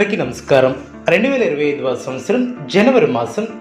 అందరికీ నమస్కారం రెండు వేల ఇరవై ఐదవ సంవత్సరం జనవరి మాసం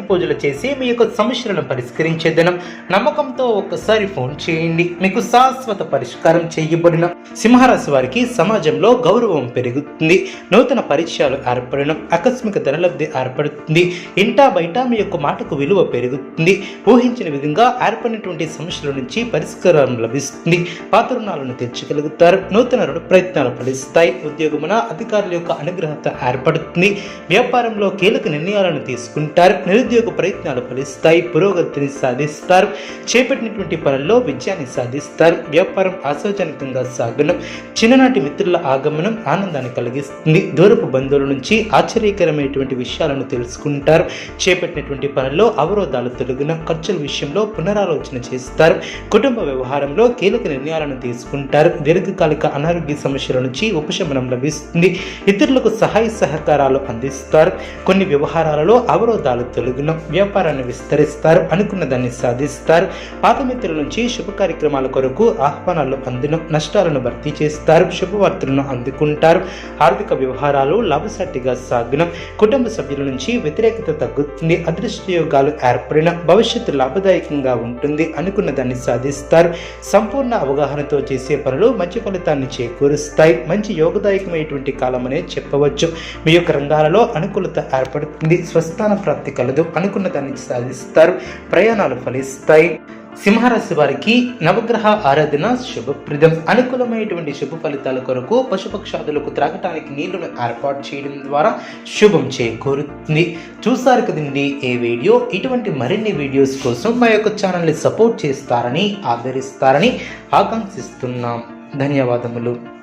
పూజలు చేసి మీ యొక్క సమస్యలను పరిష్కరించేదనం నమ్మకంతో ఒక్కసారి ఫోన్ చేయండి. మీకు శాశ్వత పరిష్కారం చేయబడిన సింహరాశి వారికి సమాజంలో గౌరవం పెరుగుతుంది. నూతన పరిచయాలు ఏర్పడడం ఆకస్మిక ధనలబ్ధి ఏర్పడుతుంది. ఇంటా బయట మీ యొక్క మాటకు విలువ పెరుగుతుంది. ఊహించిన విధంగా ఏర్పడినటువంటి సమస్యల నుంచి పరిష్కారం లభిస్తుంది. పాత రుణాలను తెచ్చగలుగుతారు నూతన రుణ ప్రయత్నాలు ఫలిస్తాయి. ఉద్యోగమున అధికారుల యొక్క అనుగ్రహత ఏర్పడుతుంది. వ్యాపారంలో కీలక నిర్ణయాలను తీసుకుంటారు. నిరుద్యోగ ప్రయత్నాలు ఫలిస్తాయి పురోగతిని సాధిస్తారు. చేపట్టినటువంటి పనుల్లో విజయాన్ని సాధిస్తారు. వ్యాపారం ఆశాజనకంగా సాగడం చిన్ననాటి మిత్రుల ఆగమనం ఆనందాన్ని కలిగిస్తుంది. దూరపు బంధువుల నుంచి ఆశ్చర్యకరమైనటువంటి విషయాలను తెలుసుకుంటారు. చేపట్టినటువంటి పనుల్లో అవరోధాలు తొలగిన ఖర్చుల విషయంలో పునరాలోచన చేస్తారు. కుటుంబ వ్యవహారంలో కీలక నిర్ణయాలను తీసుకుంటారు. దీర్ఘకాలిక అనారోగ్య సమస్యల నుంచి ఉపశమనం లభిస్తుంది. ఇతరులకు సహాయ సహకారాలు అందిస్తారు. కొన్ని వ్యవహారాలలో అవరోధాలు తొలగిన వ్యాపారాన్ని విస్తరిస్తారు అనుకున్న దాన్ని సాధిస్తారు. పాత నుంచి శుభ కార్యక్రమాల కొరకు ఆహ్వానాలు అందిన నష్టాలను భర్తీ చేస్తారు శుభవార్తలను అందుకుంటారు. ఆర్థిక వ్యవహారాలు లాభసాటిగా సాగిన. కుటుంబ సభ్యుల నుంచి వ్యతిరేకత తగ్గుతుంది అదృష్టయోగాలు ఏర్పడిన భవిష్యత్తు లాభదాయకంగా ఉంటుంది అనుకున్న దాన్ని సాధిస్తారు. సంపూర్ణ అవగాహనతో చేసే పనులు మంచి ఫలితాన్ని చేకూరుస్తాయి. మంచి యోగదాయకమైనటువంటి కాలం అనే చెప్పవచ్చు. మీ యొక్క రంగాలలో అనుకూలత ఏర్పడుతుంది. స్వస్థాన ప్రాప్తి కలదు. అనుకున్న దాన్ని సాధిస్తారు. ప్రయాణాలు ఫలిస్తాయి. సింహరాశి వారికి నవగ్రహ ఆరాధన శుభప్రదం. అనుకూలమైనటువంటి శుభ ఫలితాల కొరకు పశుపక్షాదులకు త్రాగటానికి నీళ్ళను ఏర్పాటు చేయడం ద్వారా శుభం చేకూరుతుంది. చూసారు కదండి ఏ వీడియో? ఇటువంటి మరిన్ని వీడియోస్ కోసం మా యొక్క ఛానల్ని సపోర్ట్ చేస్తారని ఆదరిస్తారని ఆకాంక్షిస్తున్నాం. ధన్యవాదములు.